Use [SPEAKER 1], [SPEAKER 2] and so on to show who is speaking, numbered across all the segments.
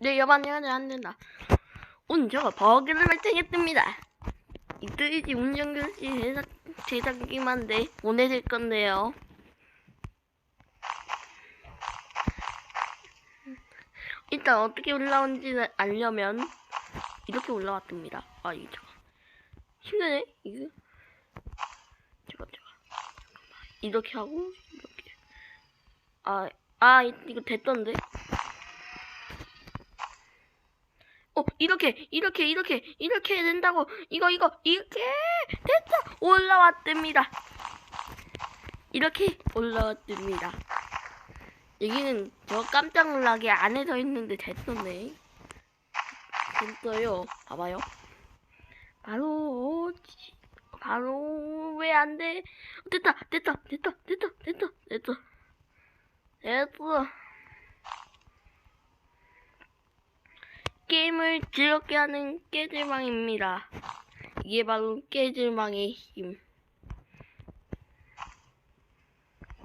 [SPEAKER 1] 네, 여반이하면 안 된다. 제가 버그를 발생했습니다. 이 뜨이지 운전교시 제작, 제작기만데 보내실 건데요. 일단 어떻게 올라온지 알려면 이렇게 올라왔답니다. 아, 이거 잠깐. 힘드네, 이거. 잠깐, 잠깐. 이렇게 하고, 이렇게. 아, 아, 이- 이거 됐던데? 어, 이렇게, 이렇게, 이렇게, 이렇게 된다고. 이거, 이거, 이렇게 됐다. 올라왔답니다. 이렇게 올라왔답니다. 여기는 저 깜짝 놀라게 안에 서 있는데 됐었네. 됐어요. 봐봐요. 바로, 지- 바로, 왜 안 돼? 됐다, 됐다, 됐다, 됐다, 됐다, 됐다. 됐어. 게임을 즐겁게 하는 깨질망입니다. 이게 바로 깨질망의 힘.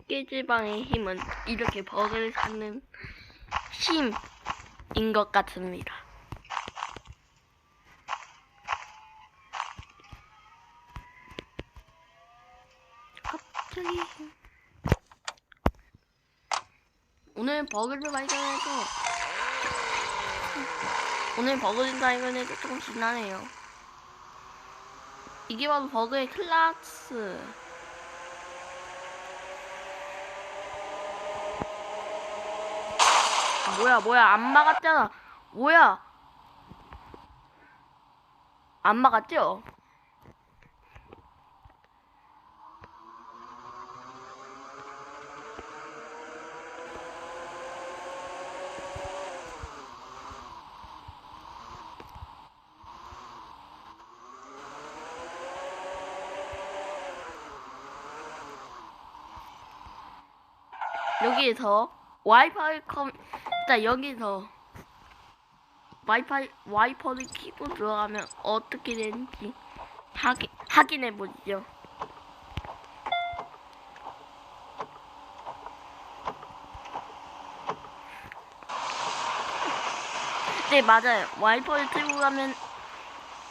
[SPEAKER 1] 깨질망의 힘은 이렇게 버그를 찾는 힘인 것 같습니다. 갑자기 오늘 버그를 발견해도 오늘 버그를 발견해도 조금 지나네요. 이게 바로 버그의 클라스. 뭐야 뭐야 안 막았잖아. 뭐야? 안 막았죠? 여기에서 와이파이 컴 일단 여기서 와이파이 와이퍼를 키고 들어가면 어떻게 되는지 확인 확인해 보시죠. 네 맞아요. 와이퍼를 틀고 가면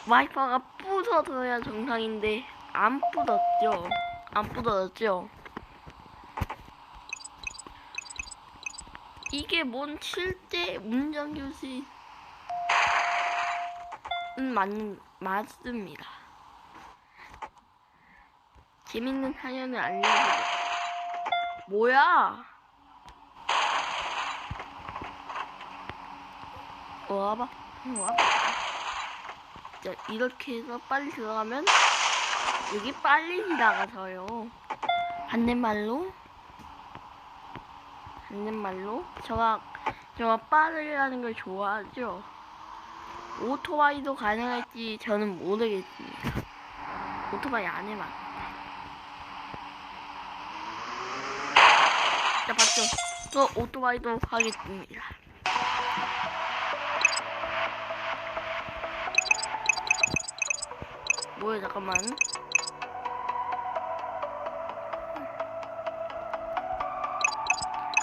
[SPEAKER 1] 와이퍼가 부서져야 정상인데 안 부서졌죠. 안 부서졌죠. 이게 뭔 실제 운전 교시 음, 맞, 맞습니다. 재밌는 사연을 알려주고 뭐야? 와봐, 응, 와봐. 자, 이렇게 해서 빨리 들어가면 여기 빨리 지나가서요. 반대말로 반대말로 저가 저가 빠르라는 걸 좋아하죠. 오토바이도 가능할지 저는 모르겠습니다. 오토바이 안 해봤. 자 봤죠? 저 오토바이도 하겠습니다. 뭐야 잠깐만.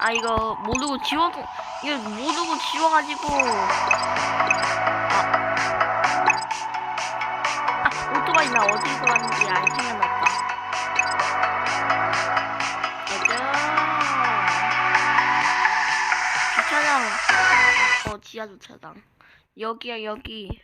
[SPEAKER 1] 아 이거 모르고 지워도 이거 모르고 지워가지고. 아, 아 오토바이 나 어디서 왔는지 알 생각났다. 맞아 주차장. 어 지하 주차장. 여기야 여기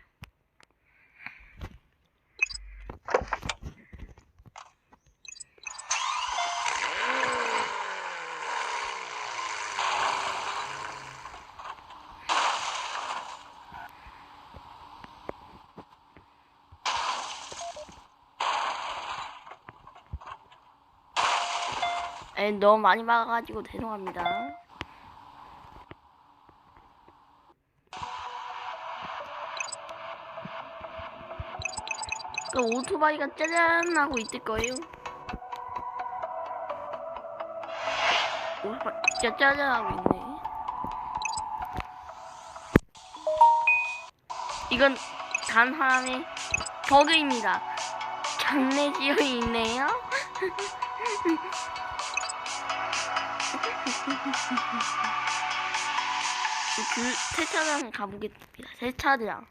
[SPEAKER 1] 에 너무 많이 막아가지고 죄송합니다. 그 오토바이가 짜잔 하고 있을 거예요. 오토바이 진짜 짜잔 하고 있네. 이건 단 하나의 버그입니다. 장례지어이 있네요. 그 세차장 가보겠습니다. 세차장.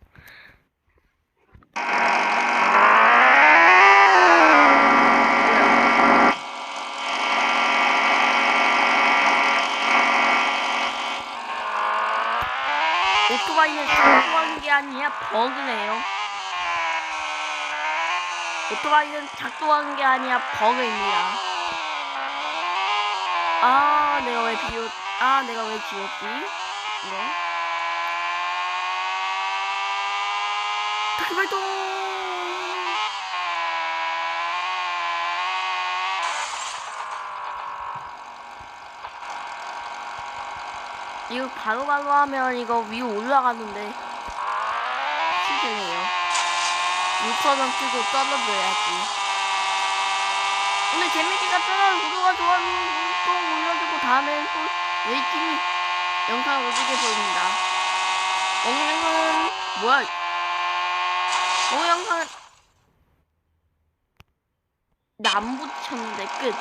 [SPEAKER 1] 오토바이는 작동한 게 아니라 버그네요. 오토바이는 작동한 게 아니라 버그입니다. 아, 내가 왜 비웠, 아, 내가 왜 지웠지? 네. 타키 발동! 이거 바로 바로 하면 이거 위로 올라가는데 힘드네요. 6천원 쓰고 떨어져야지. 오늘 재밌게 갔잖아. 구독과 좋아요 꼭 올려주고 다음엔 또 열심히 영상 올리게 보입니다. 오늘 영상은 뭐야? 오늘 영상은 나 안 붙였는데 끝.